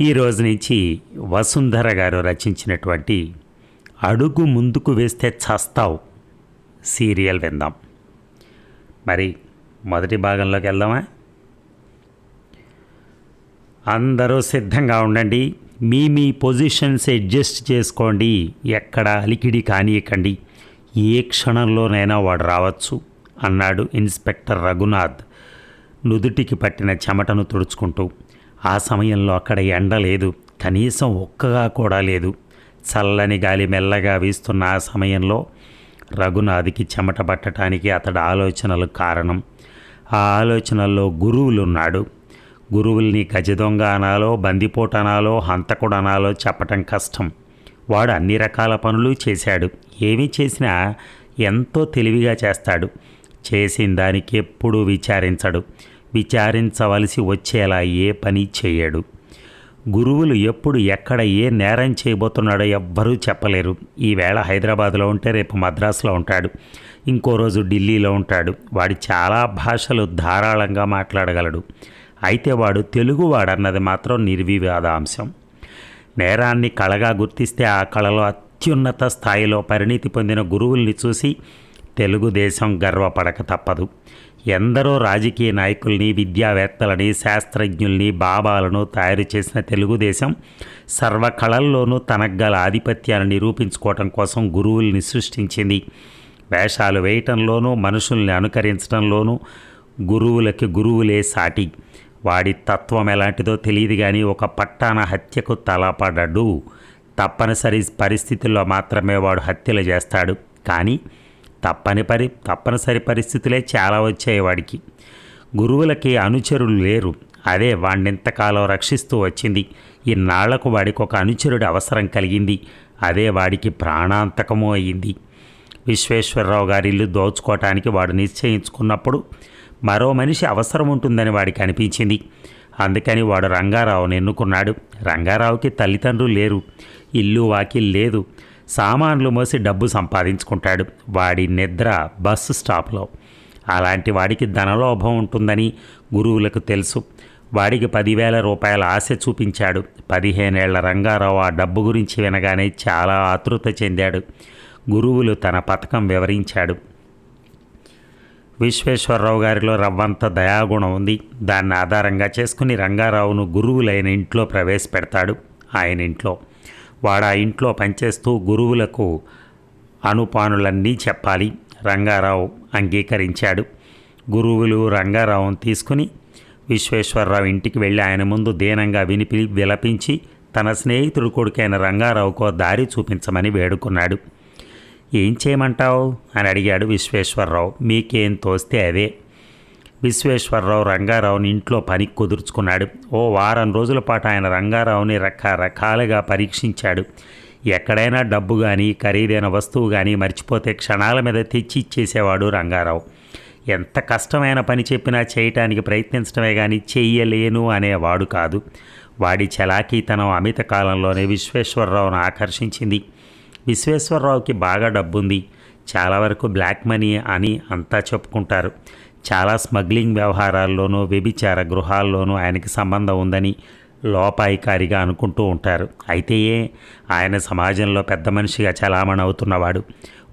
ఈ రోజు నుంచి వసుంధర గారు రచించినటువంటి అడుగు ముందుకు వేస్తే చస్తావు సీరియల్ విందాం. మరి మొదటి భాగంలోకి వెళ్దామా? అందరూ సిద్ధంగా ఉండండి. మీ మీ పొజిషన్స్ అడ్జస్ట్ చేసుకోండి. ఎక్కడ అలికిడి కానీయకండి. ఏ క్షణంలోనైనా వాడు రావచ్చు అన్నాడు ఇన్స్పెక్టర్ రఘునాథ్ నుదుటికి పట్టిన చెమటను తుడుచుకుంటూ. ఆ సమయంలో అక్కడ ఎండ లేదు. కనీసం ఒక్కగా కూడా లేదు. చల్లని గాలి మెల్లగా వీస్తున్న ఆ సమయంలో రఘునాథ్కి చెమట పట్టడానికి అతడి ఆలోచనలు కారణం. ఆ ఆలోచనల్లో గురువులున్నాడు గురువుల్ని గజదొంగ అనాలో బందిపోటు అనాలో హంతకుడు అనాలో చెప్పటం కష్టం. వాడు అన్ని రకాల పనులు చేశాడు. ఏమి చేసినా ఎంతో తెలివిగా చేస్తాడు. చేసిన దానికి ఎప్పుడూ విచారించడు. విచారించవలసి వచ్చేలా ఏ పని చేయడు. గురువులు ఎప్పుడు ఎక్కడ ఏ నేరం చేయబోతున్నాడో ఎవ్వరూ చెప్పలేరు. ఈవేళ హైదరాబాద్లో ఉంటే రేపు మద్రాసులో ఉంటాడు. ఇంకో రోజు ఢిల్లీలో ఉంటాడు. వాడు చాలా భాషలు ధారాళంగా మాట్లాడగలడు. అయితే వాడు తెలుగువాడన్నది మాత్రం నిర్వివాదాంశం. నేరాన్ని కళగా గుర్తిస్తే ఆ కళలో అత్యున్నత స్థాయిలో పరిణితి పొందిన గురువుల్ని చూసి తెలుగుదేశం గర్వపడక తప్పదు. ఎందరో రాజకీయ నాయకుల్ని విద్యావేత్తలని శాస్త్రజ్ఞుల్ని బాబాలను తయారు చేసిన తెలుగుదేశం సర్వకళల్లోనూ తనకు గల ఆధిపత్యాన్ని నిరూపించుకోవటం కోసం గురువుల్ని సృష్టించింది. వేషాలు వేయటంలోనూ మనుషుల్ని అనుకరించడంలోనూ గురువులకి గురువులే సాటి. వాడి తత్వం ఎలాంటిదో తెలియదు కానీ ఒక పట్టాన హత్యకు తలపడడు. తప్పనిసరి పరిస్థితుల్లో మాత్రమే వాడు హత్యలు చేస్తాడు. కానీ తప్పని పరి తప్పనిసరి పరిస్థితులే చాలా వచ్చాయి వాడికి. గురువులకి అనుచరులు లేరు. అదే వాణ్ణింతకాలం రక్షిస్తూ వచ్చింది. ఇన్నాళ్ళకు వాడికి ఒక అనుచరుడి అవసరం కలిగింది. అదే వాడికి ప్రాణాంతకము అయ్యింది విశ్వేశ్వరరావు గారి ఇల్లు దోచుకోవటానికి వాడు నిశ్చయించుకున్నప్పుడు మరో మనిషి అవసరం ఉంటుందని వాడికి అనిపించింది. అందుకని వాడు రంగారావుని ఎన్నుకున్నాడు. రంగారావుకి తల్లిదండ్రులు లేరు. ఇల్లు వాకిల్ లేదు. సామాన్లు మోసి డబ్బు సంపాదించుకుంటాడు. వాడి నిద్ర బస్సు స్టాప్లో. అలాంటి వాడికి ధనలోభం ఉంటుందని గురువులకు తెలుసు. వాడికి పదివేల రూపాయల ఆశ చూపించాడు. పదిహేనేళ్ళ రంగారావు ఆ డబ్బు గురించి వినగానే చాలా ఆతృత చెందాడు. గురువులు తన పథకం వివరించాడు. విశ్వేశ్వరరావు గారిలో రవ్వంత దయాగుణం ఉంది. దాన్ని ఆధారంగా చేసుకుని రంగారావును గురువులైన ఇంట్లో ప్రవేశపెడతాడు. ఆయన ఇంట్లో వాడు ఆ ఇంట్లో పనిచేస్తూ గురువులకు అనుపానులన్నీ చెప్పాలి. రంగారావు అంగీకరించాడు. గురువులు రంగారావును తీసుకుని విశ్వేశ్వరరావు ఇంటికి వెళ్ళి ఆయన ముందు దీనంగా వినిపి విలపించి తన స్నేహితుడు కొడుకైన రంగారావుకో దారి చూపించమని వేడుకున్నాడు. ఏం చేయమంటావు? అని అడిగాడు విశ్వేశ్వరరావు. మీకేం తోస్తే అదే విశ్వేశ్వరరావు రంగారావుని ఇంట్లో పని కుదుర్చుకున్నాడు. ఓ వారం రోజుల పాటు ఆయన రంగారావుని రకరకాలుగా పరీక్షించాడు. ఎక్కడైనా డబ్బు కానీ ఖరీదైన వస్తువు కానీ మర్చిపోతే క్షణాల మీద తెచ్చి ఇచ్చేసేవాడు రంగారావు. ఎంత కష్టమైన పని చెప్పినా చేయటానికి ప్రయత్నించడమే కానీ చెయ్యలేను అనేవాడు కాదు. వాడి చలాకీతనం అమిత కాలంలోనే విశ్వేశ్వరరావును ఆకర్షించింది. విశ్వేశ్వరరావుకి బాగా డబ్బుంది. చాలా వరకు బ్లాక్ మనీ అని అంతా చెప్పుకుంటారు. చాలా స్మగ్లింగ్ వ్యవహారాల్లోనూ వ్యభిచార గృహాల్లోనూ ఆయనకి సంబంధం ఉందని లోపాయికారిగా అనుకుంటూ ఉంటారు. అయితే ఆయన సమాజంలో పెద్ద మనిషిగా చలామణి అవుతున్నవాడు.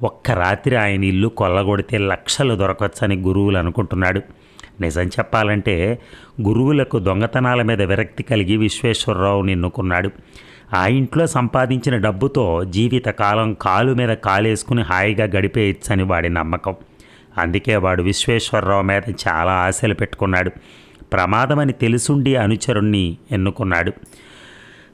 ఒక్క రాత్రి ఆయన ఇల్లు కొల్లగొడితే లక్షలు దొరకవచ్చని గురువులు అనుకుంటున్నాడు. నిజం చెప్పాలంటే గురువులకు దొంగతనాల మీద విరక్తి కలిగి విశ్వేశ్వరరావు ఎన్నుకున్నాడు ఆ ఇంట్లో సంపాదించిన డబ్బుతో జీవితకాలం కాలు మీద కాలేసుకుని హాయిగా గడిపేయచ్చని వాడి నమ్మకం. అందుకే వాడు విశ్వేశ్వరరావు మీద చాలా ఆశలు పెట్టుకున్నాడు. ప్రమాదమని తెలుసుండి అనుచరుణ్ణి ఎన్నుకున్నాడు.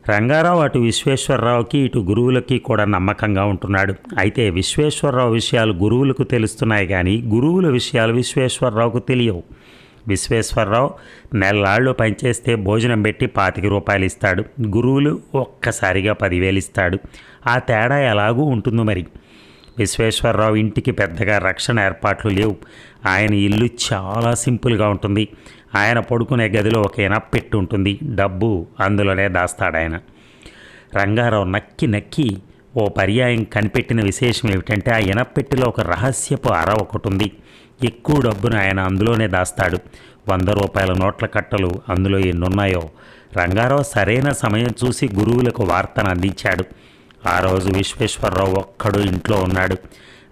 రంగారావు అటు విశ్వేశ్వరరావుకి ఇటు గురువులకి కూడా నమ్మకంగా ఉంటున్నాడు. అయితే విశ్వేశ్వరరావు విషయాలు గురువులకు తెలుస్తున్నాయి కానీ గురువుల విషయాలు విశ్వేశ్వరరావుకు తెలియవు. విశ్వేశ్వరరావు నెలలాళ్ళు పనిచేస్తే భోజనం పెట్టి పాతిక రూపాయలు ఇస్తాడు. గురువులు ఒక్కసారిగా పదివేలు ఇస్తాడు. ఆ తేడా ఎలాగూ ఉంటుంది మరి. విశ్వేశ్వరరావు ఇంటికి పెద్దగా రక్షణ ఏర్పాట్లు లేవు. ఆయన ఇల్లు చాలా సింపుల్గా ఉంటుంది. ఆయన పడుకునే గదిలో ఒక ఎనప్పెట్టు ఉంటుంది. డబ్బు అందులోనే దాస్తాడాయన. రంగారావు నక్కి నక్కి ఓ పర్యాయం కనిపెట్టిన విశేషం ఏమిటంటే ఆ ఎనప్పెట్టిలో ఒక రహస్యపు అర ఒకటి ఉంది ఎక్కువ డబ్బును ఆయన అందులోనే దాస్తాడు. వంద రూపాయల నోట్ల కట్టలు అందులో ఎన్నున్నాయో. రంగారావు సరైన సమయం చూసి గురువులకు వార్తను అందించాడు. ఆ రోజు విశ్వేశ్వరరావు ఒక్కడు ఇంట్లో ఉన్నాడు.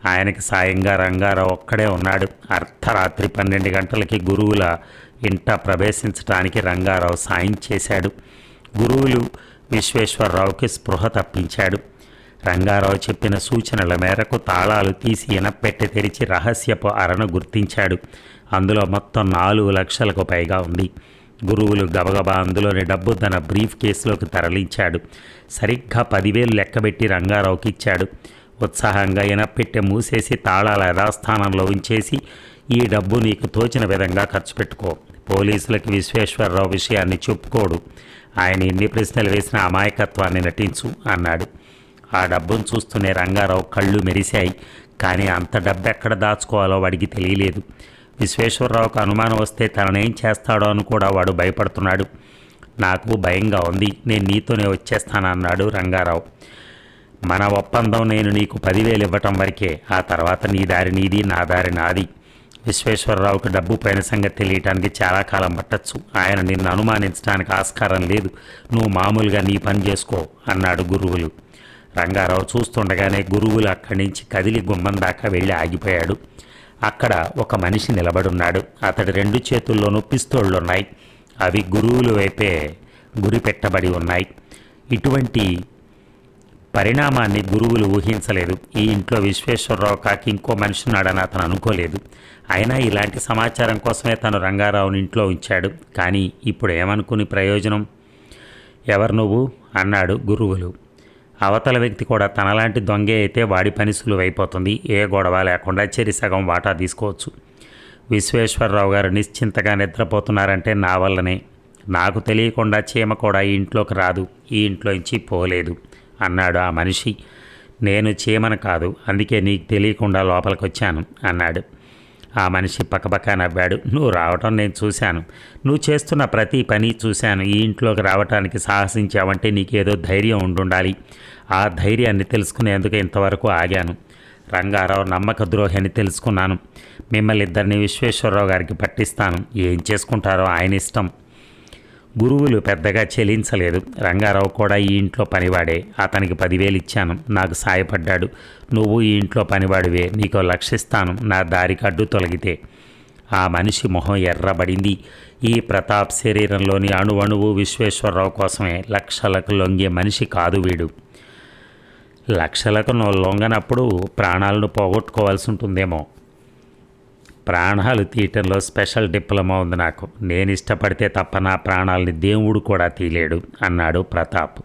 ఆయనకి సాయంగా రంగారావు ఒక్కడే ఉన్నాడు. అర్ధరాత్రి పన్నెండు గంటలకి గురువుల ఇంట ప్రవేశించడానికి రంగారావు సాయం చేశాడు. గురువులు విశ్వేశ్వరరావుకి స్పృహ తప్పించాడు. రంగారావు చెప్పిన సూచనల మేరకు తాళాలు తీసి ఇనపెట్టి తెరిచి రహస్యపు అరను గుర్తించాడు. అందులో మొత్తం నాలుగు లక్షలకు పైగా ఉంది. గురువులు గబగబా అందులోని డబ్బు తన బ్రీఫ్ కేసులోకి తరలించాడు. సరిగ్గా పదివేలు లెక్కబెట్టి రంగారావుకి ఇచ్చాడు. ఉత్సాహంగా ఇనపెట్టె మూసేసి తాళాల యథాస్థానంలో ఉంచేసి ఈ డబ్బు నీకు తోచిన విధంగా ఖర్చు పెట్టుకో. పోలీసులకు విశ్వేశ్వరరావు విషయాన్ని చెప్పుకోడు. ఆయన ఎన్ని ప్రశ్నలు వేసిన అమాయకత్వాన్ని నటించు అన్నాడు. ఆ డబ్బును చూస్తూనే రంగారావు కళ్ళు మెరిశాయి. కానీ అంత డబ్బు ఎక్కడ దాచుకోవాలో వాడికి తెలియలేదు. విశ్వేశ్వరరావుకు అనుమానం వస్తే తననేం చేస్తాడో అని కూడా వాడు భయపడుతున్నాడు. నాకు భయంగా ఉంది. నేను నీతోనే వచ్చేస్తానన్నాడు రంగారావు. మన ఒప్పందం నేను నీకు పదివేలు ఇవ్వటం వరకే. ఆ తర్వాత నీ దారి నీది నా దారి నాది. విశ్వేశ్వరరావుకు డబ్బు పైన సంగతి తెలియటానికి చాలా కాలం పట్టచ్చు. ఆయన నిన్ను అనుమానించడానికి ఆస్కారం లేదు. నువ్వు మామూలుగా నీ పని చేసుకో అన్నాడు గురువులు. రంగారావు చూస్తుండగానే గురువులు అక్కడి నుంచి కదిలి గుమ్మం దాకా వెళ్ళి ఆగిపోయాడు. అక్కడ ఒక మనిషి నిలబడున్నాడు. అతడి రెండు చేతుల్లోనూ పిస్తోళ్ళున్నాయి. అవి గురువుల వైపే గురి పెట్టబడి ఉన్నాయి. ఇటువంటి పరిణామాన్ని గురువులు ఊహించలేదు. ఈ ఇంట్లో విశ్వేశ్వరరావు కాకి ఇంకో మనిషి ఉన్నాడని అతను అనుకోలేదు. అయినా ఇలాంటి సమాచారం కోసమే తను రంగారావుని ఇంట్లో ఉంచాడు. కానీ ఇప్పుడు ఏమనుకుని ప్రయోజనం? ఎవరు నువ్వు? అన్నాడు గురువులు. అవతల వ్యక్తి కూడా తనలాంటి దొంగే అయితే వాడి పని సులువైపోతుంది. ఏ గొడవ లేకుండా చెరి సగం వాటా తీసుకోవచ్చు. విశ్వేశ్వరరావు గారు నిశ్చింతగా నిద్రపోతున్నారంటే నా వల్లనే. నాకు తెలియకుండా చీమ కూడా ఈ ఇంట్లోకి రాదు. ఈ ఇంట్లోంచి పోలేదు. అన్నాడు ఆ మనిషి. నేను చీమను కాదు. అందుకే నీకు తెలియకుండా లోపలికొచ్చాను అన్నాడు. ఆ మనిషి పక్కపక్క నవ్వాడు నువ్వు రావటం నేను చూశాను. నువ్వు చేస్తున్న ప్రతి పని చూశాను. ఈ ఇంట్లోకి రావటానికి సాహసించావంటే నీకేదో ధైర్యం ఉండుండాలి. ఆ ధైర్యాన్ని తెలుసుకునేందుకు ఇంతవరకు ఆగాను. రంగారావు నమ్మక ద్రోహి అని తెలుసుకున్నాను. మిమ్మల్ని ఇద్దరిని విశ్వేశ్వరరావు గారికి పట్టిస్తాను. ఏం చేసుకుంటారో ఆయన ఇష్టం. గురువులు పెద్దగా చెలించలేదు. రంగారావు కూడా ఈ ఇంట్లో పనివాడే. అతనికి పదివేలు ఇచ్చాను. నాకు సాయపడ్డాడు. నువ్వు ఈ ఇంట్లో పనివాడివే. నీకు లక్షిస్తాను. నా దారికి అడ్డు తొలగితే. ఆ మనిషి మొహం ఎర్రబడింది. ఈ ప్రతాప్ శరీరంలోని అణువణువు విశ్వేశ్వరరావు కోసమే లక్షలకు లొంగే మనిషి కాదు వీడు. లక్షలకు నో- లొంగనప్పుడు ప్రాణాలను పోగొట్టుకోవాల్సి ఉంటుందేమో. ప్రాణాలు తీయటంలో స్పెషల్ డిప్లొమా ఉంది నాకు. నేను ఇష్టపడితే తప్ప నా ప్రాణాలని దేవుడు కూడా తీయలేడు అన్నాడు ప్రతాప్.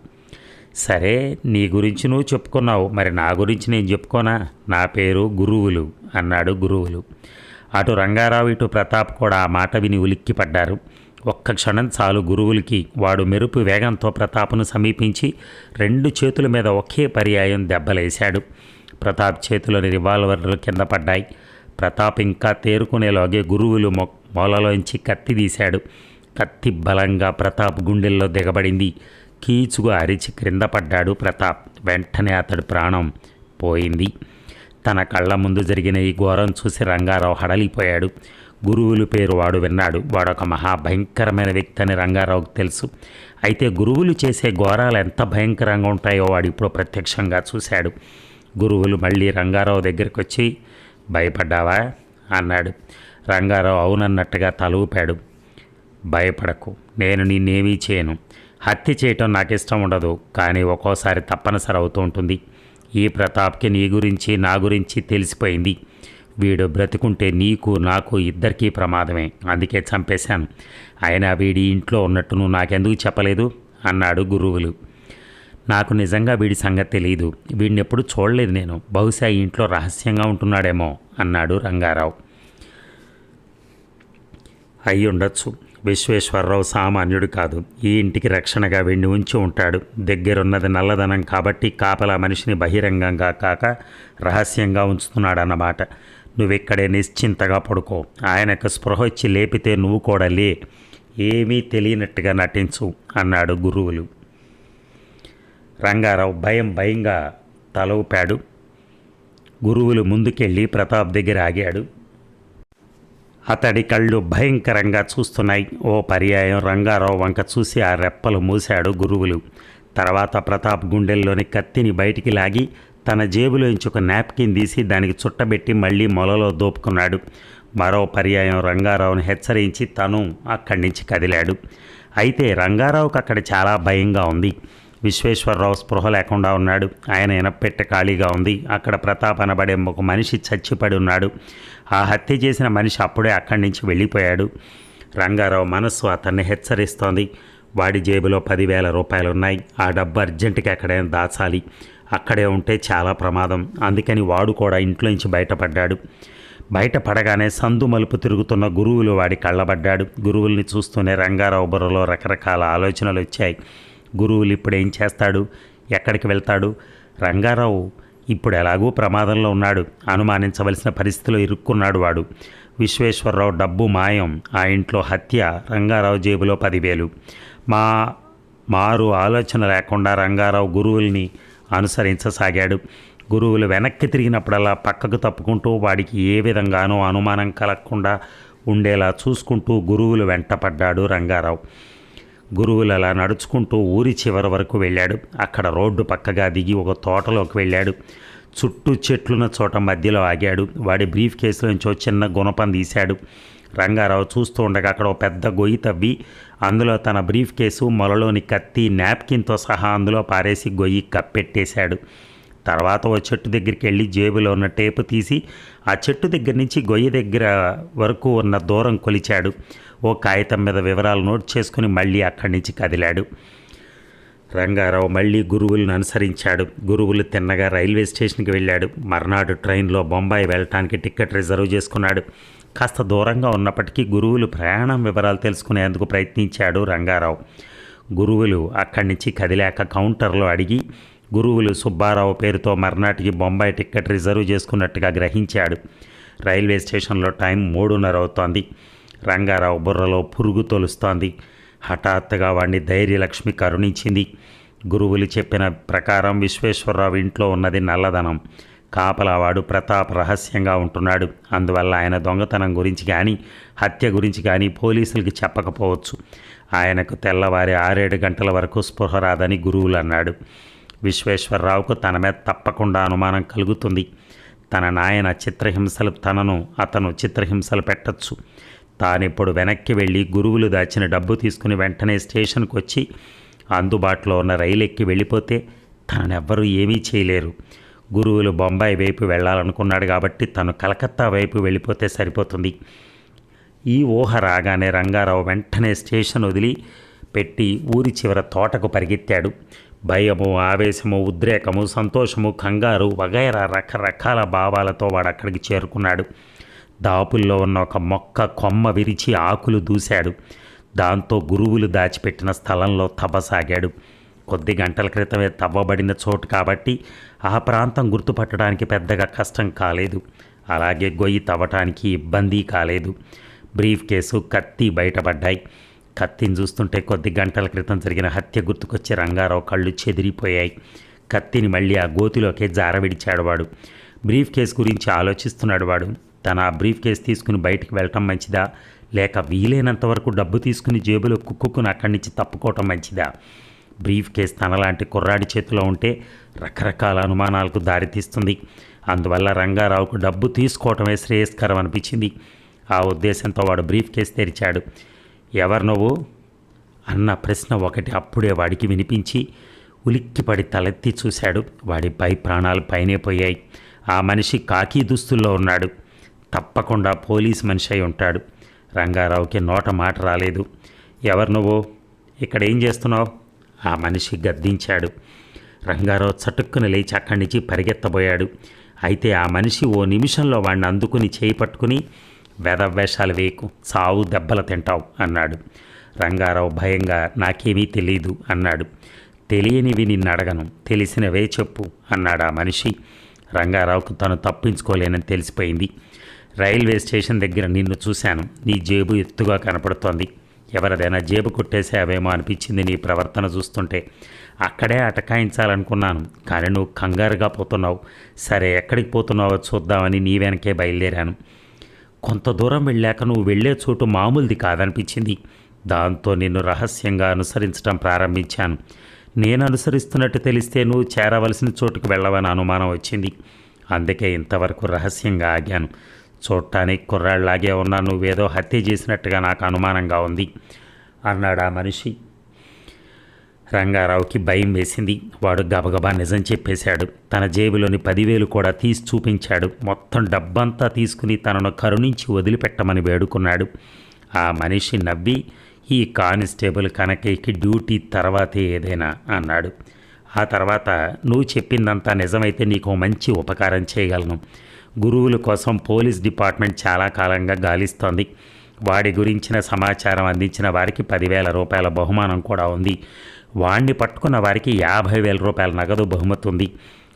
సరే నీ గురించి నువ్వు చెప్పుకున్నావు. మరి నా గురించి నేను చెప్పుకోనా? నా పేరు గురువులు అన్నాడు గురువులు. అటు రంగారావు ఇటు ప్రతాప్ కూడా ఆ మాట విని ఉలిక్కిపడ్డారు ఒక్క క్షణం చాలు గురువులకి. వాడు మెరుపు వేగంతో ప్రతాప్ను సమీపించి రెండు చేతుల మీద ఒకే పర్యాయం దెబ్బలేశాడు. ప్రతాప్ చేతిలోని రివాల్వర్లు కింద పడ్డాయి. ప్రతాప్ ఇంకా తేరుకునేలాగే గురువులు మొ మొలలోంచి కత్తి తీశాడు. కత్తి బలంగా ప్రతాప్ గుండెల్లో దిగబడింది. కీచుగా అరిచి క్రింద పడ్డాడు ప్రతాప్. వెంటనే అతడు ప్రాణం పోయింది. తన కళ్ళ ముందు జరిగిన ఈ ఘోరం చూసి రంగారావు హడలిపోయాడు. గురువులు పేరు వాడు విన్నాడు. వాడొక మహాభయంకరమైన వ్యక్తి అని రంగారావుకు తెలుసు. అయితే గురువులు చేసే ఘోరాలు ఎంత భయంకరంగా ఉంటాయో వాడు ఇప్పుడు ప్రత్యక్షంగా చూశాడు. గురువులు మళ్ళీ రంగారావు దగ్గరికి వచ్చి భయపడ్డావా? అన్నాడు. రంగారావు అవునన్నట్టుగా తలూపాడు భయపడకు. నేను నిన్నేమీ చేయను. హత్య చేయటం నాకు ఇష్టం ఉండదు. కానీ ఒక్కోసారి తప్పనిసరి అవుతూ ఉంటుంది. ఈ ప్రతాప్కి నీ గురించి నా గురించి తెలిసిపోయింది. వీడు బ్రతికుంటే నీకు నాకు ఇద్దరికీ ప్రమాదమే. అందుకే చంపేశాను. అయినా వీడి ఇంట్లో ఉన్నట్టు నువ్వు నాకెందుకు చెప్పలేదు? అన్నాడు గురువులు. నాకు నిజంగా వీడి సంగతి తెలియదు వీడిని ఎప్పుడు చూడలేదు నేను. బహుశా ఇంట్లో రహస్యంగా ఉంటున్నాడేమో అన్నాడు రంగారావు. అయి ఉండొచ్చు విశ్వేశ్వరరావు సామాన్యుడు కాదు. ఈ ఇంటికి రక్షణగా వెండి ఉంచి ఉంటాడు. దగ్గరున్నది నల్లధనం కాబట్టి కాపలా మనిషిని బహిరంగంగా కాక రహస్యంగా ఉంచుతున్నాడన్నమాట. నువ్విక్కడే నిశ్చింతగా పడుకో. ఆయనకు స్పృహ వచ్చి లేపితే నువ్వు కూడా లే. ఏమీ తెలియనట్టుగా నటించు అన్నాడు గురువులు. రంగారావు భయం భయంగా తల ఊపాడు. గురువులు ముందుకెళ్ళి ప్రతాప్ దగ్గర ఆగాడు. అతడి కళ్ళు భయంకరంగా చూస్తున్నాయి. ఓ పర్యాయం రంగారావు వంక చూసి ఆ రెప్పలు మూశాడు గురువులు. తర్వాత ప్రతాప్ గుండెల్లోని కత్తిని బయటికి లాగి తన జేబులో ఒక నాప్కిన్ తీసి దానికి చుట్టబెట్టి మళ్ళీ మొలలో దోపుకున్నాడు. మరో పర్యాయం రంగారావును హెచ్చరించి తను అక్కడి నుంచి కదిలాడు. అయితే రంగారావుకు అక్కడ చాలా భయంగా ఉంది. విశ్వేశ్వరరావు స్పృహ లేకుండా ఉన్నాడు. ఆయన ఇనపెట్టె ఖాళీగా ఉంది. అక్కడ ప్రతాప్ అనబడే ఒక మనిషి చచ్చిపడి ఉన్నాడు. ఆ హత్య చేసిన మనిషి అప్పుడే అక్కడి నుంచి వెళ్ళిపోయాడు. రంగారావు మనస్సు అతన్ని హెచ్చరిస్తోంది. వాడి జేబులో పదివేల రూపాయలు ఉన్నాయి ఆ డబ్బు అర్జెంటుగా ఎక్కడైనా దాచాలి. అక్కడే ఉంటే చాలా ప్రమాదం. అందుకని వాడు కూడా ఇంట్లో నుంచి బయటపడ్డాడు. బయటపడగానే సందు మలుపు తిరుగుతున్న గురువులు వాడి కళ్ళబడ్డాడు. గురువుల్ని చూస్తూనే రంగారావు బుర్రలో రకరకాల ఆలోచనలు వచ్చాయి. గురువులు ఇప్పుడు ఏం చేస్తాడు? ఎక్కడికి వెళ్తాడు? రంగారావు ఇప్పుడు ఎలాగూ ప్రమాదంలో ఉన్నాడు. అనుమానించవలసిన పరిస్థితిలో ఇరుక్కున్నాడు వాడు. విశ్వేశ్వరరావు డబ్బు మాయం ఆ ఇంట్లో హత్య రంగారావు జేబులో పదివేలు. మా మారు ఆలోచన లేకుండా రంగారావు గురువుల్ని అనుసరించసాగాడు. గురువులు వెనక్కి తిరిగినప్పుడల్లా పక్కకు తప్పుకుంటూ వాడికి ఏ విధంగానూ అనుమానం కలగకుండా ఉండేలా చూసుకుంటూ గురువులు వెంటపడ్డాడు రంగారావు. గురువులు అలా నడుచుకుంటూ ఊరి చివరి వరకు వెళ్ళాడు. అక్కడ రోడ్డు పక్కగా దిగి ఒక తోటలోకి వెళ్ళాడు. చుట్టూ చెట్లున్న చోట మధ్యలో ఆగాడు. వాడి బ్రీఫ్ కేసులోంచి ఓ చిన్న గుణపం తీశాడు. రంగారావు చూస్తూ ఉండగా అక్కడ ఒక పెద్ద గొయ్యి తవ్వి అందులో తన బ్రీఫ్ కేసు మొలలోని కత్తి నాప్కిన్తో సహా అందులో పారేసి గొయ్యి కప్పెట్టేశాడు. తర్వాత ఓ చెట్టు దగ్గరికి వెళ్ళి జేబులో ఉన్న టేపు తీసి ఆ చెట్టు దగ్గర నుంచి గొయ్య దగ్గర వరకు ఉన్న దూరం కొలిచాడు. ఓ కాగితం మీద వివరాలు నోట్ చేసుకుని మళ్ళీ అక్కడి నుంచి కదిలాడు. రంగారావు మళ్ళీ గురువులను అనుసరించాడు. గురువులు తిన్నగా రైల్వే స్టేషన్కి వెళ్ళాడు. మర్నాడు ట్రైన్లో బొంబాయి వెళ్ళటానికి టికెట్ రిజర్వ్ చేసుకున్నాడు. కాస్త దూరంగా ఉన్నప్పటికీ గురువులు ప్రయాణం వివరాలు తెలుసుకునేందుకు ప్రయత్నించాడు రంగారావు. గురువులు అక్కడి నుంచి కదిలాక కౌంటర్లో అడిగి గురువులు సుబ్బారావు పేరుతో మర్నాటికి బొంబాయి టికెట్ రిజర్వ్ చేసుకున్నట్టుగా గ్రహించాడు. రైల్వే స్టేషన్లో టైం మూడున్నర అవుతోంది. రంగారావు బుర్రలో పురుగు తొలుస్తోంది. హఠాత్తుగా వాడిని ధైర్యలక్ష్మి కరుణించింది. గురువులు చెప్పిన ప్రకారం విశ్వేశ్వరరావు ఇంట్లో ఉన్నది నల్లధనం. కాపలావాడు ప్రతాప్ రహస్యంగా ఉంటున్నాడు. అందువల్ల ఆయన దొంగతనం గురించి కానీ హత్య గురించి కానీ పోలీసులకి చెప్పకపోవచ్చు. ఆయనకు తెల్లవారి ఆరేడు గంటల వరకు స్పృహ రాదని గురువులు అన్నాడు. విశ్వేశ్వరరావుకు తన మీద తప్పకుండా అనుమానం కలుగుతుంది. తన నాయన చిత్రహింసలు తనను అతను చిత్రహింసలు పెట్టచ్చు. తానిప్పుడు వెనక్కి వెళ్ళి గురువులు దాచిన డబ్బు తీసుకుని వెంటనే స్టేషన్కి వచ్చి అందుబాటులో ఉన్న రైలు ఎక్కి వెళ్ళిపోతే తననెవ్వరూ ఏమీ చేయలేరు. గురువులు బొంబాయి వైపు వెళ్ళాలనుకున్నాడు కాబట్టి తను కలకత్తా వైపు వెళ్ళిపోతే సరిపోతుంది. ఈ ఊహ రాగానే రంగారావు వెంటనే స్టేషన్ వదిలి పెట్టి ఊరి చివర తోటకు పరిగెత్తాడు. భయము ఆవేశము ఉద్రేకము సంతోషము కంగారు వగైరా రకరకాల భావాలతో వాడు అక్కడికి చేరుకున్నాడు. దాపుల్లో ఉన్న ఒక మొక్క కొమ్మ విరిచి ఆకులు దూశాడు. దాంతో గురువులు దాచిపెట్టిన స్థలంలో తవ్వసాగాడు. కొద్ది గంటల క్రితమే తవ్వబడిన చోటు కాబట్టి ఆ ప్రాంతం గుర్తుపట్టడానికి పెద్దగా కష్టం కాలేదు. అలాగే గొయ్యి తవ్వటానికి ఇబ్బంది కాలేదు. బ్రీఫ్ కేసు కత్తి బయటపడ్డాయి. కత్తిని చూస్తుంటే కొద్ది గంటల క్రితం జరిగిన హత్య గుర్తుకొచ్చే రంగారావు కళ్ళు చెదిరిపోయాయి. కత్తిని మళ్ళీ ఆ గోతిలోకే జారవిడిచాడు వాడు. బ్రీఫ్ కేసు గురించి ఆలోచిస్తున్నాడు వాడు. తన ఆ బ్రీఫ్ కేసు తీసుకుని బయటికి వెళ్ళటం మంచిదా? లేక వీలైనంత వరకు డబ్బు తీసుకుని జేబులో కుక్కుని అక్కడి నుంచి తప్పుకోవటం మంచిదా? బ్రీఫ్ కేస్ తనలాంటి కుర్రాడి చేతిలో ఉంటే రకరకాల అనుమానాలకు దారితీస్తుంది అందువల్ల రంగారావుకు డబ్బు తీసుకోవటమే శ్రేయస్కరం అనిపించింది. ఆ ఉద్దేశంతో వాడు బ్రీఫ్ కేస్ తెరిచాడు. ఎవరు నువ్వు? అన్న ప్రశ్న ఒకటి అప్పుడే వాడికి వినిపించి ఉలిక్కిపడి తలెత్తి చూశాడు. వాడి పై ప్రాణాలు పైనే పోయాయి. ఆ మనిషి కాకి దుస్తుల్లో ఉన్నాడు. తప్పకుండా పోలీస్ మనిషి అయి ఉంటాడు. రంగారావుకి నోట మాట రాలేదు. ఎవరు నువ్వు? ఇక్కడ ఏం చేస్తున్నావు? ఆ మనిషి గద్దించాడు. రంగారావు చటుక్కున లేచి అక్కడి నుంచి పరిగెత్తబోయాడు. అయితే ఆ మనిషి ఓ నిమిషంలో వాడిని అందుకుని చేయి పట్టుకుని వేదవేషాలు వేయకు చావు దెబ్బలు తింటావు అన్నాడు. రంగారావు భయంగా నాకేమీ తెలియదు అన్నాడు. తెలియనివి నిన్ను అడగను తెలిసినవే చెప్పు అన్నాడు ఆ మనిషి. రంగారావుకు తను తప్పించుకోలేనని తెలిసిపోయింది. రైల్వే స్టేషన్ దగ్గర నిన్ను చూశాను నీ జేబు ఎత్తుగా కనపడుతోంది. ఎవరిదైనా జేబు కొట్టేసావేమో అనిపించింది నీ ప్రవర్తన చూస్తుంటే. అక్కడే అటకాయించాలనుకున్నాను కానీ నువ్వు కంగారుగా పోతున్నావు. సరే ఎక్కడికి పోతున్నావో చూద్దామని నీ వెనకే బయలుదేరాను. కొంత దూరం వెళ్ళాక నువ్వు వెళ్ళే చోటు మామూలుది కాదనిపించింది. దాంతో నిన్ను రహస్యంగా అనుసరించడం ప్రారంభించాను. నేను అనుసరిస్తున్నట్టు తెలిస్తే నువ్వు చేరవలసిన చోటుకు వెళ్ళవని అనుమానం వచ్చింది. అందుకే ఇంతవరకు రహస్యంగా ఆగాను. చూడటానికి కుర్రాళ్ళలాగే ఉన్నా నువ్వేదో హత్య చేసినట్టుగా నాకు అనుమానంగా ఉంది అన్నాడు ఆ మనిషి. రంగారావుకి భయం వేసింది. వాడు గబగబా నిజం చెప్పేశాడు. తన జేబులోని పదివేలు కూడా తీసి చూపించాడు. మొత్తం డబ్బంతా తీసుకుని తనను కరుణించి వదిలిపెట్టమని వేడుకున్నాడు. ఆ మనిషి నవ్వి ఈ కానిస్టేబుల్ కనకయ్యకి డ్యూటీ తర్వాతే ఏదైనా అన్నాడు. ఆ తర్వాత నువ్వు చెప్పిందంతా నిజమైతే నీకు మంచి ఉపకారం చేయగలను. గురువుల కోసం పోలీస్ డిపార్ట్మెంట్ చాలా కాలంగా గాలిస్తోంది. వాడి గురించిన సమాచారం అందించిన వారికి పదివేల రూపాయల బహుమానం కూడా ఉంది. వాణ్ణి పట్టుకున్న వారికి యాభై వేల రూపాయల నగదు బహుమతి ఉంది.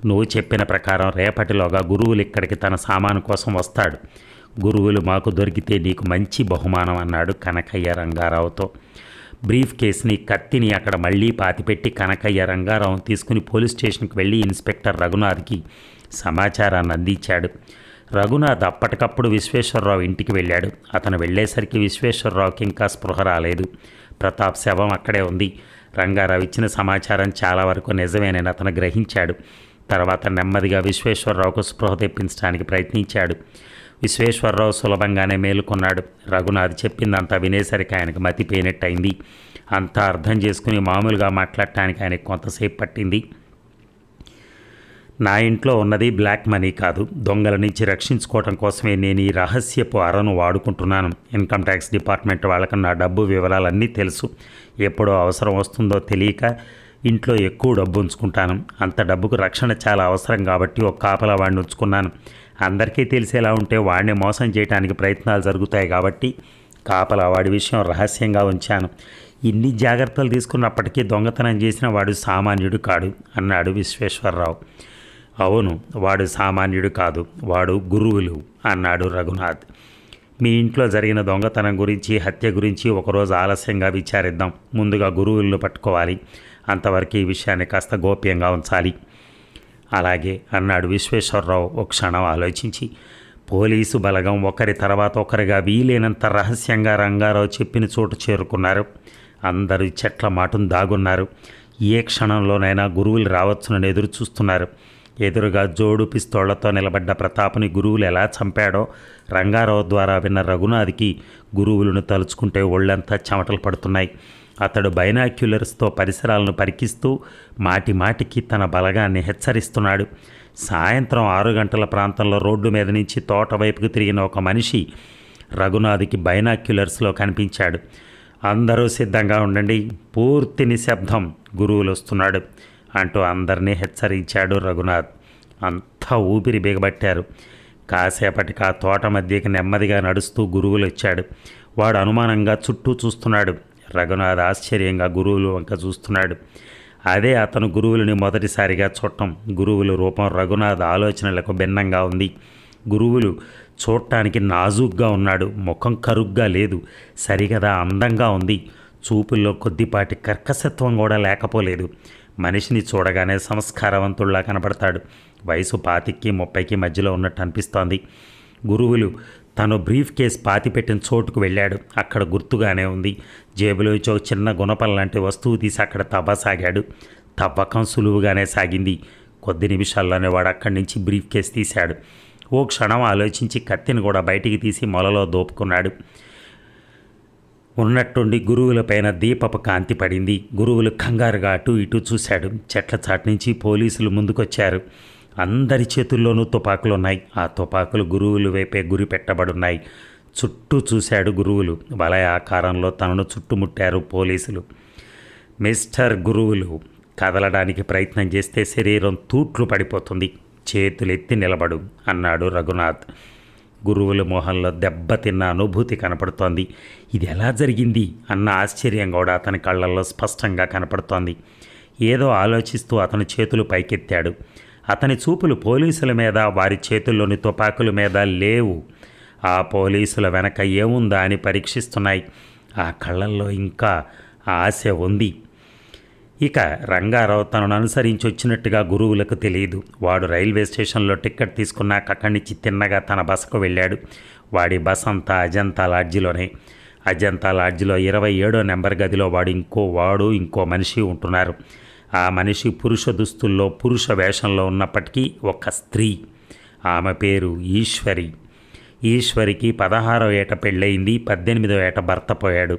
నువ్వు చెప్పిన ప్రకారం రేపటిలోగా గురువులు ఇక్కడికి తన సామాను కోసం వస్తాడు. గురువులు మాకు దొరికితే నీకు మంచి బహుమానం అన్నాడు కనకయ్య రంగారావుతో. బ్రీఫ్ కేసుని కత్తిని అక్కడ మళ్ళీ పాతిపెట్టి కనకయ్య రంగారావు తీసుకుని పోలీస్ స్టేషన్కి వెళ్ళి ఇన్స్పెక్టర్ రఘునాథ్కి సమాచారాన్ని అందించాడు. రఘునాథ్ అప్పటికప్పుడు విశ్వేశ్వరరావు ఇంటికి వెళ్ళాడు. అతను వెళ్ళేసరికి విశ్వేశ్వరరావుకి ఇంకా స్పృహ రాలేదు. ప్రతాప్ శవం అక్కడే ఉంది. రంగారావు ఇచ్చిన సమాచారం చాలా వరకు నిజమేనని అతను గ్రహించాడు. తర్వాత నెమ్మదిగా విశ్వేశ్వరరావుకు స్పృహ తెప్పించడానికి ప్రయత్నించాడు. విశ్వేశ్వరరావు సులభంగానే మేలుకున్నాడు. రఘునాథ్ చెప్పిందంతా వినేసరికి ఆయనకు మతిపోయినట్టయింది అంతా అర్థం చేసుకుని మామూలుగా మాట్లాడటానికి ఆయనకు కొంతసేపు పట్టింది. నా ఇంట్లో ఉన్నది బ్లాక్ మనీ కాదు. దొంగల నుంచి రక్షించుకోవటం కోసమే నేను ఈ రహస్యపు అరను వాడుకుంటున్నాను. ఇన్కమ్ ట్యాక్స్ డిపార్ట్మెంట్ వాళ్ళకి నా డబ్బు వివరాలన్నీ తెలుసు. ఎప్పుడో అవసరం వస్తుందో తెలియక ఇంట్లో ఎక్కువ డబ్బు ఉంచుకుంటాను. అంత డబ్బుకు రక్షణ చాలా అవసరం కాబట్టి ఒక కాపలా వాడిని ఉంచుకున్నాను. అందరికీ తెలిసేలా ఉంటే వాడిని మోసం చేయడానికి ప్రయత్నాలు జరుగుతాయి కాబట్టి కాపలా వాడి విషయం రహస్యంగా ఉంచాను. ఇన్ని జాగ్రత్తలు తీసుకున్నప్పటికీ దొంగతనం చేసిన వాడు సామాన్యుడు కాడు అన్నాడు విశ్వేశ్వరరావు. అవును వాడు సామాన్యుడు కాదు వాడు గురువులు అన్నాడు రఘునాథ్. మీ ఇంట్లో జరిగిన దొంగతనం గురించి హత్య గురించి ఒకరోజు ఆలస్యంగా విచారిద్దాం ముందుగా గురువులను పట్టుకోవాలి అంతవరకు ఈ విషయాన్ని కాస్త గోప్యంగా ఉంచాలి. అలాగే అన్నాడు విశ్వేశ్వరరావు ఒక క్షణం ఆలోచించి. పోలీసు బలగం ఒకరి తర్వాత ఒకరిగా వీలైనంత రహస్యంగా రంగారావు చెప్పిన చోటు చేరుకున్నారు. అందరూ చెట్ల మాటను దాగున్నారు. ఏ క్షణంలోనైనా గురువులు రావచ్చునని ఎదురు చూస్తున్నారు ఎదురుగా జోడు పిస్తోళ్ళతో నిలబడ్డ ప్రతాపుని గురువులు ఎలా చంపాడో రంగారావు ద్వారా విన్న రఘునాథ్కి గురువులను తలుచుకుంటే ఒళ్ళంతా చెమటలు పడుతున్నాయి. అతడు బైనాక్యులర్స్తో పరిసరాలను పరికిస్తూ మాటి మాటికి తన బలగాన్ని హెచ్చరిస్తున్నాడు. సాయంత్రం ఆరు గంటల ప్రాంతంలో రోడ్డు మీద నుంచి తోట వైపుకు తిరిగిన ఒక మనిషి రఘునాథ్కి బైనాక్యులర్స్లో కనిపించాడు. అందరూ సిద్ధంగా ఉండండి పూర్తి నిశ్శబ్దం గురువులు వస్తున్నాడు అంటూ అందరినీ హెచ్చరించాడు రఘునాథ్. అంతా ఊపిరి బిగబట్టారు. కాసేపటికి ఆ తోట మధ్యకి నెమ్మదిగా నడుస్తూ గురువులు వచ్చాడు వాడు అనుమానంగా చుట్టూ చూస్తున్నాడు. రఘునాథ్ ఆశ్చర్యంగా గురువులు వంక చూస్తున్నాడు. అదే అతను గురువులని మొదటిసారిగా చూడటం గురువుల రూపం రఘునాథ్ ఆలోచనలకు భిన్నంగా ఉంది. గురువులు చూడటానికి నాజూగ్గా ఉన్నాడు. ముఖం కరుగ్గా లేదు. సరిగదా అందంగా ఉంది. చూపుల్లో కొద్దిపాటి కర్కశత్వం కూడా లేకపోలేదు. మనిషిని చూడగానే సంస్కారవంతుల్లా కనబడతాడు వయసు పాతికి ముప్పైకి మధ్యలో ఉన్నట్టు అనిపిస్తోంది. గురువులు తను బ్రీఫ్ కేస్ పాతిపెట్టిన చోటుకు వెళ్ళాడు. అక్కడ గుర్తుగానే ఉంది. జేబులో ఒక చిన్న గుణపం లాంటి వస్తువు తీసి అక్కడ తవ్వసాగాడు తవ్వకం సులువుగానే సాగింది. కొద్ది నిమిషాల్లోనే వాడు అక్కడి నుంచి బ్రీఫ్ కేస్ తీశాడు. ఓ క్షణం ఆలోచించి కత్తిని కూడా బయటికి తీసి మొలలో దోపుకున్నాడు. ఉన్నట్టుండి గురువులపైన దీపపు కాంతి పడింది. గురువులు కంగారుగా అటు ఇటు చూశాడు. చెట్ల చాటు నుంచి పోలీసులు ముందుకొచ్చారు. అందరి చేతుల్లోనూ తుపాకులు ఉన్నాయి ఆ తుపాకులు గురువులు వైపే గురి పెట్టబడున్నాయి. చుట్టూ చూశాడు గురువులు. వలయ ఆకారంలో తనను చుట్టుముట్టారు పోలీసులు. మిస్టర్ గురువులు కదలడానికి ప్రయత్నం చేస్తే శరీరం తూట్లు పడిపోతుంది. చేతులెత్తి నిలబడు అన్నాడు రఘునాథ్. గురువుల మొహంలో దెబ్బతిన్న అనుభూతి కనపడుతోంది. ఇది ఎలా జరిగింది అన్న ఆశ్చర్యం కూడా అతని కళ్ళల్లో స్పష్టంగా కనపడుతోంది. ఏదో ఆలోచిస్తూ అతని చేతులు పైకెత్తాడు. అతని చూపులు పోలీసుల మీద వారి చేతుల్లోని తుపాకుల మీద లేవు. ఆ పోలీసుల వెనక ఏముందా అని పరీక్షిస్తున్నాయి. ఆ కళ్ళల్లో ఇంకా ఆశ ఉంది. ఇక రంగారావు తనను అనుసరించి వచ్చినట్టుగా గురువులకు తెలియదు. వాడు రైల్వే స్టేషన్లో టిక్కెట్ తీసుకున్నాక అక్కడి నుంచి తిన్నగా తన బసకు వెళ్ళాడు. వాడి బస్ అంతా అజంతా లాడ్జిలోనే. అజంతా లాడ్జిలో ఇరవై ఏడో నెంబర్ గదిలో వాడు ఇంకో వాడు ఇంకో మనిషి ఉంటున్నారు. ఆ మనిషి పురుష దుస్తుల్లో పురుష వేషంలో ఉన్నప్పటికీ ఒక స్త్రీ. ఆమె పేరు ఈశ్వరి. ఈశ్వరికి పదహారో ఏట పెళ్ళయింది పద్దెనిమిదో ఏట భర్త పోయాడు.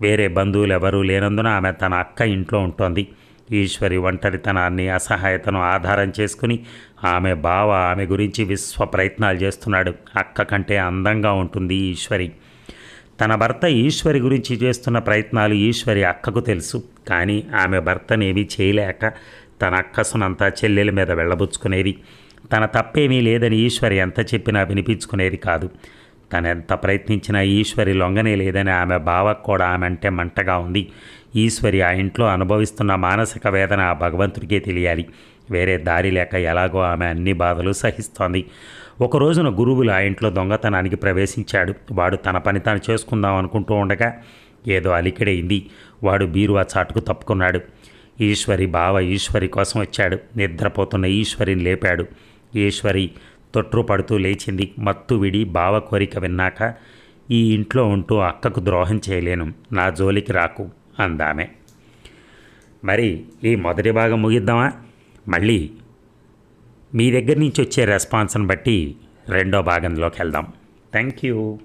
వేరే బంధువులు ఎవరూ లేనందున ఆమె తన అక్క ఇంట్లో ఉంటోంది. ఈశ్వరి ఒంటరితనాన్ని అసహాయతను ఆధారం చేసుకుని ఆమె బావ ఆమె గురించి విశ్వ ప్రయత్నాలు చేస్తున్నాడు. అక్క కంటే అందంగా ఉంటుంది ఈశ్వరి. తన భర్త ఈశ్వరి గురించి చేస్తున్న ప్రయత్నాలు ఈశ్వరి అక్కకు తెలుసు. కానీ ఆమె భర్తనేమీ చేయలేక తన అక్కసునంతా చెల్లెల మీద వెళ్ళబుచ్చుకునేది. తన తప్పేమీ లేదని ఈశ్వరి ఎంత చెప్పినా వినిపించుకునేది కాదు. తనెంత ప్రయత్నించినా ఈశ్వరి లొంగనే లేదని ఆమె బావకు కూడా ఆమె అంటే మంటగా ఉంది. ఈశ్వరి ఆ ఇంట్లో అనుభవిస్తున్న మానసిక వేదన ఆ భగవంతుడికే తెలియాలి. వేరే దారి లేక ఎలాగో ఆమె అన్ని బాధలు సహిస్తోంది. ఒక రోజున గురువులు ఆ ఇంట్లో దొంగతనానికి ప్రవేశించాడు. వాడు తన పని తాను చేసుకుందాం అనుకుంటూ ఉండగా ఏదో అలికిడైంది వాడు బీరువా చాటుకు తప్పుకున్నాడు. ఈశ్వరి బావ ఈశ్వరి కోసం వచ్చాడు. నిద్రపోతున్న ఈశ్వరిని లేపాడు. ఈశ్వరి తొట్రు పడుతూ లేచింది. మత్తు విడి బావ కోరిక విన్నాక ఈ ఇంట్లో ఉంటూ అక్కకు ద్రోహం చేయలేను. నా జోలికి రాకు అందామె. మరి ఈ మొదటి భాగం ముగిద్దామా? మళ్ళీ మీ దగ్గర నుంచి వచ్చే రెస్పాన్స్ని బట్టి రెండో భాగంలోకి వెళ్దాం. Thank you